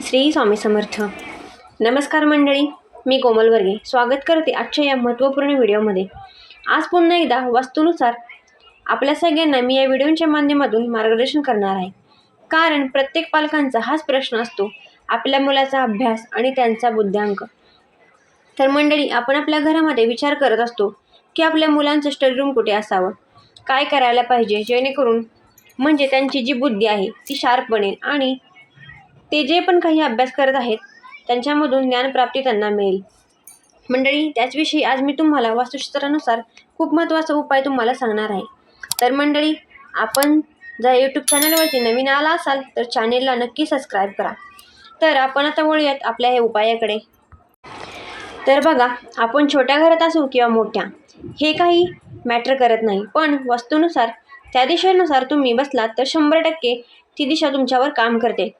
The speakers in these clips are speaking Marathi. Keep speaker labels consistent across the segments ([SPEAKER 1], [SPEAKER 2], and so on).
[SPEAKER 1] श्री स्वामी समर्थ. नमस्कार मंडळी मी कोमल वर्गे. स्वागत करते आजच्या या महत्त्वपूर्ण व्हिडिओमध्ये. आज पुन्हा एकदा वास्तूनुसार आपल्या सगळ्यांना मी या व्हिडिओच्या माध्यमातून मार्गदर्शन करणार आहे. कारण प्रत्येक पालकांचा हाच प्रश्न असतो आपल्या मुलाचा अभ्यास आणि त्यांचा बुद्ध्यांक. तर मंडळी आपण आपल्या घरामध्ये विचार करत असतो की आपल्या मुलांचं स्टडी रूम कुठे असावं? काय करायला पाहिजे? जेणेकरून म्हणजे त्यांची जी बुद्धी आहे ती शार्प बनेल आणि ते जे पण काही अभ्यास करत आहेत त्यांच्यामधून ज्ञानप्राप्ती त्यांना मिळेल. मंडळी त्याचविषयी आज मी तुम्हाला वास्तुशास्त्रानुसार खूप महत्त्वाचा उपाय तुम्हाला सांगणार आहे. तर मंडळी आपण जर यूट्यूब चॅनलवरती नवीन आला असाल तर चॅनेलला नक्की सबस्क्राईब करा. तर आपण आता वळूयात आपल्या हे उपायाकडे. तर बघा आपण छोट्या घरात असू किंवा मोठ्या हे काही मॅटर करत नाही. पण वस्तूनुसार त्या दिशेनुसार तुम्ही बसलात तर शंभर टक्के ती दिशा तुमच्यावर काम करते.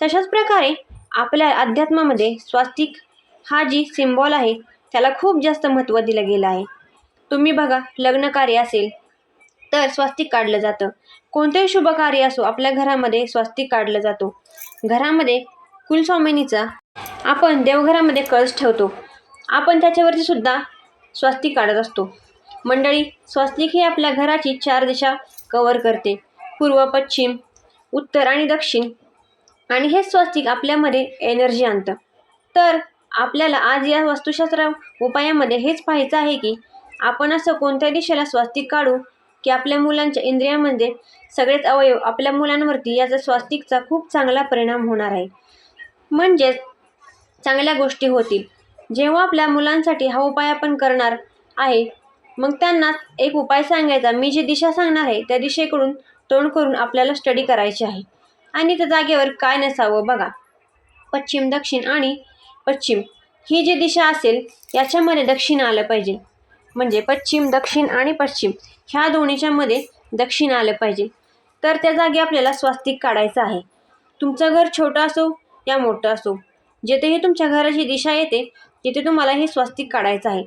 [SPEAKER 1] तशाच प्रकारे आपल्या अध्यात्मामध्ये स्वास्तिक हा जी सिम्बॉल आहे त्याला खूप जास्त महत्त्व दिलं गेलं आहे. तुम्ही बघा लग्न कार्य असेल तर स्वास्तिक काढलं जातं. कोणतेही शुभ कार्य असो आपल्या घरामध्ये स्वास्तिक काढलं जातो. घरामध्ये कुलस्वामिनीचा आपण देवघरामध्ये कळस ठेवतो. आपण त्याच्यावरती सुद्धा स्वास्तिक काढत असतो. मंडळी स्वास्तिक ही आपल्या घराची चार दिशा कवर करते. पूर्व पश्चिम उत्तर आणि दक्षिण. आणि हे स्वास्तिक आपल्यामध्ये एनर्जी आणतं. तर आपल्याला आज या वास्तुशास्त्र उपायामध्ये हेच पाहायचं आहे की आपण असं कोणत्या दिशेला स्वास्तिक काढू की आपल्या मुलांच्या इंद्रियामध्ये सगळेच अवयव आपल्या मुलांवरती याचा स्वास्तिकचा खूप चांगला परिणाम होणार आहे. म्हणजेच चांगल्या गोष्टी होतील. जेव्हा आपल्या मुलांसाठी हा उपाय आपण करणार आहे मग त्यांना एक उपाय सांगायचा. मी जी दिशा सांगणार आहे त्या दिशेकडून तोंड करून आपल्याला स्टडी करायची आहे. आणि त्या जागेवर काय नसावं बघा. पश्चिम दक्षिण आणि पश्चिम. ही जी दिशा असेल याच्यामध्ये दक्षिण आलं पाहिजे. म्हणजे पश्चिम दक्षिण आणि पश्चिम. ह्या दोन्हीच्यामध्ये दक्षिण आलं पाहिजे. तर त्या जागी आपल्याला स्वास्तिक काढायचं आहे. तुमचं घर छोटं असो या मोठं असो जेथेही तुमच्या घराची दिशा येते तिथे तुम्हाला हे स्वास्तिक काढायचं आहे.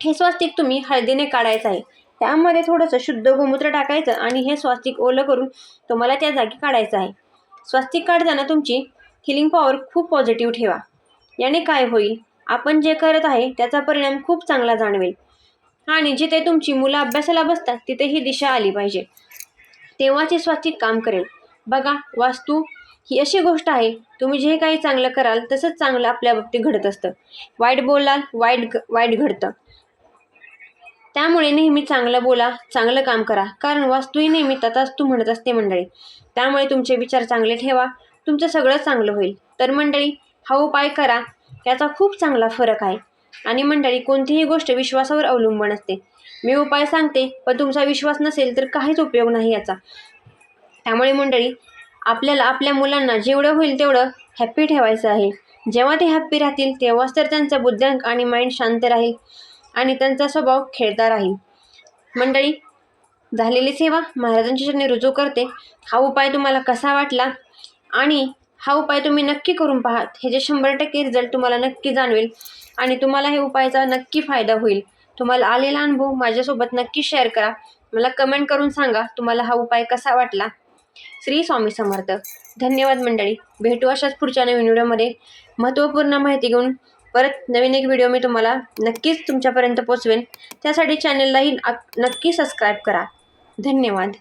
[SPEAKER 1] हे स्वास्तिक तुम्ही हळदीने काढायचं आहे. त्यामध्ये थोडंसं शुद्ध गोमूत्र टाकायचं आणि हे स्वास्तिक ओलं करून तुम्हाला त्या जागी काढायचं आहे. स्वास्तिक काढताना तुमची हिलिंग पॉवर खूप पॉझिटिव्ह ठेवा. याने काय होईल? आपण जे करत आहे त्याचा परिणाम खूप चांगला जाणवेल. आणि जिथे तुमची मुलं अभ्यासाला बसतात तिथे ही दिशा आली पाहिजे. तेव्हाच हे स्वास्तिक काम करेल. बघा वास्तू ही अशी गोष्ट आहे तुम्ही जे काही चांगलं कराल तसंच चांगलं आपल्या बाबतीत घडत असतं. वाईट बोलाल वाईट वाईट घडतं. त्यामुळे नेहमी चांगलं बोला चांगलं काम करा. कारण वास्तूही नेहमी तू म्हणत असते मंडळी. त्यामुळे तुमचे विचार चांगले ठेवा. तुमचं सगळं चांगलं होईल. तर मंडळी हा उपाय करा. याचा खूप चांगला फरक आहे. आणि मंडळी कोणतीही गोष्ट विश्वासावर अवलंबून असते. मी उपाय सांगते पण तुमचा विश्वास नसेल तर काहीच उपयोग नाही याचा. त्यामुळे मंडळी आपल्याला आपल्या मुलांना जेवढं होईल तेवढं हॅप्पी ठेवायचं आहे. जेव्हा ते हॅप्पी राहतील तेव्हाच तर त्यांचा बुद्ध्यांक आणि माइंड शांत राहील. आणि त्यांचा स्वभाव खेळता राहील मंडळी झालेली सेवा महाराजांची चरणी रुजू करते. हा उपाय तुम्हाला कसा वाटला? आणि हा उपाय तुम्ही नक्की करून पहा हे जे शंभर टक्के रिझल्ट तुम्हाला नक्की जाणवेल आणि तुम्हाला हे उपायाचा नक्की फायदा होईल. तुम्हाला आलेला अनुभव माझ्यासोबत नक्की शेअर करा. मला कमेंट करून सांगा तुम्हाला हा उपाय कसा वाटला. श्री स्वामी समर्थ. धन्यवाद मंडळी. भेटू अशाच पुढच्या नवीन व्हिडिओमध्ये महत्त्वपूर्ण माहिती घेऊन परत नवीन एक व्हिडिओ मी तुम्हाला नक्कीच तुमच्यापर्यंत पोचवेन. त्यासाठी चॅनललाही नक्की सबस्क्राईब करा. धन्यवाद.